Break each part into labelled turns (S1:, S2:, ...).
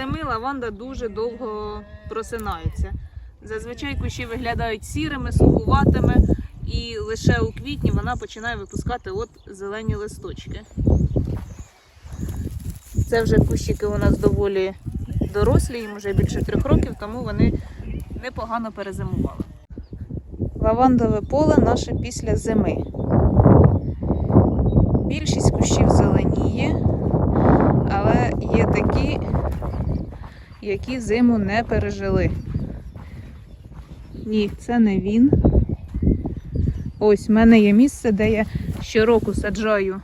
S1: зими лаванда дуже довго просинається. Зазвичай кущі виглядають сірими, сухуватими, і лише у квітні вона починає випускати от зелені листочки. Це вже кущики у нас доволі дорослі, їм вже більше трьох років, тому вони непогано перезимували. Лавандове поле наше після зими. Більшість кущів зеленіє, але є такі, які зиму не пережили. Ні, це не він. Ось в мене є місце, де я щороку саджаю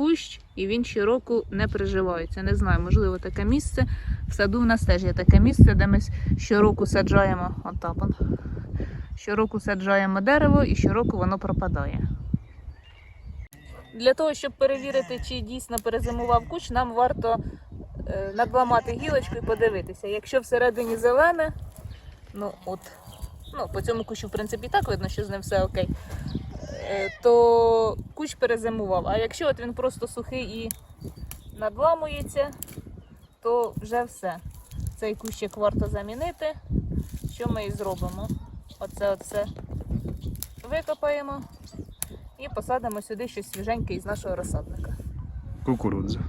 S1: кущ, і він щороку не приживається. Не знаю, можливо, таке місце. В саду в нас теж є таке місце, де ми щороку саджаємо отак он. Щороку саджаємо дерево і щороку воно пропадає. Для того, щоб перевірити, чи дійсно перезимував кущ, нам варто надламати гілочку і подивитися. Якщо всередині зелене, ну от, ну по цьому кущу, в принципі, і так видно, що з ним все окей, е, то кущ перезимував. А якщо от він просто сухий і надламується, то вже все. Цей кущик варто замінити. Що ми і зробимо? Оце оце викопаємо і посадимо сюди щось свіженьке із нашого розсадника.
S2: Кукурудза.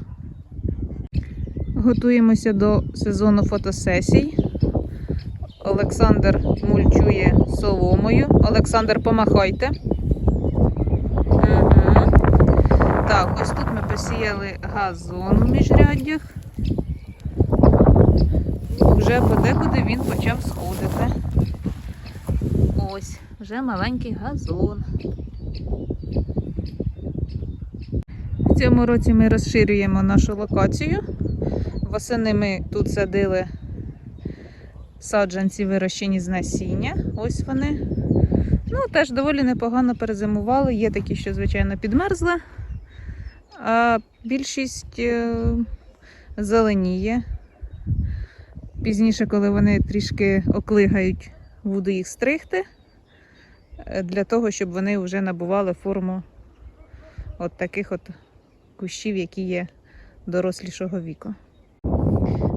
S1: Готуємося до сезону фотосесій. Олександр мульчує соломою. Олександр, помахайте. Так, ось тут ми посіяли газон у міжряддях. Вже подекуди він почав сходити. Ось, вже маленький газон. В цьому році ми розширюємо нашу локацію. Восени ми тут садили саджанці вирощені з насіння. Ось вони. Ну, теж доволі непогано перезимували. Є такі, що, звичайно, підмерзли. А більшість е, зеленіє. Пізніше, коли вони трішки оклигають, буду їх стригти. е, Для того, щоб вони вже набували форму от таких от кущів, які є дорослішого віку.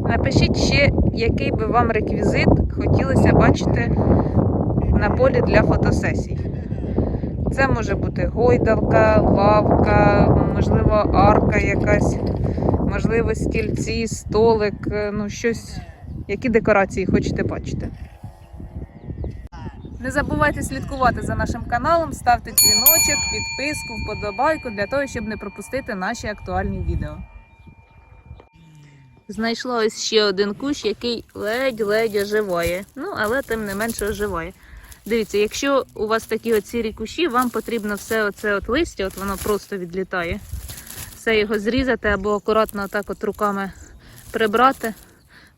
S1: Напишіть ще, який би вам реквізит хотілося бачити на полі для фотосесій. Це може бути гойдалка, лавка, можливо, арка якась, можливо, стільці, столик, е, ну щось, які декорації хочете бачити. Не забувайте слідкувати за нашим каналом, ставте дзвіночок, підписку, вподобайку для того, щоб не пропустити наші актуальні відео. Знайшла ось ще один кущ, який ледь-ледь оживає. Ну, але тим не менше оживає. Дивіться, якщо у вас такі от сірі кущі, вам потрібно все оце от листя, от воно просто відлітає. Все його зрізати або акуратно отак от руками прибрати.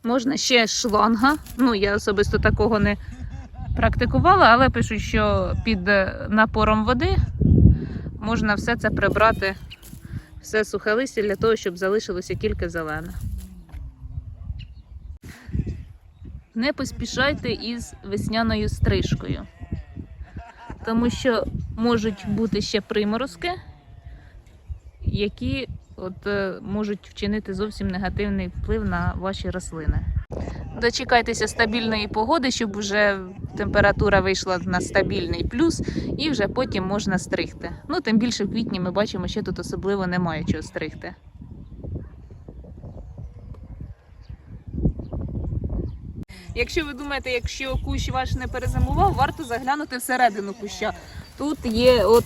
S1: Можна ще шланга. Ну, я особисто такого не практикувала, але пишуть, що під е, напором води можна все це прибрати, все сухе листя для того, щоб залишилося тільки зелене. Не поспішайте із весняною стрижкою, тому що можуть бути ще приморозки, які от, е, можуть вчинити зовсім негативний вплив на ваші рослини. Дочекайтеся стабільної погоди, щоб вже температура вийшла на стабільний плюс, і вже потім можна стригти. Ну, тим більше в квітні ми бачимо, що тут особливо немає чого стригти. Якщо ви думаєте, якщо кущ ваш не перезимував, варто заглянути всередину куща. Тут є, от,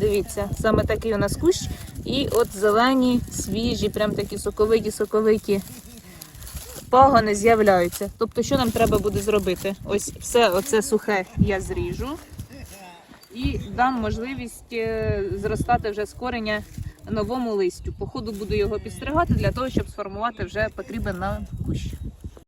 S1: дивіться, саме такий у нас кущ, і от зелені, свіжі, прям такі соковиті, соковиті пагони з'являються. Тобто, що нам треба буде зробити? Ось все оце сухе я зріжу і дам можливість е, зростати вже з кореня новому листю. По ходу буду його підстригати для того, щоб сформувати вже потрібен нам кущ.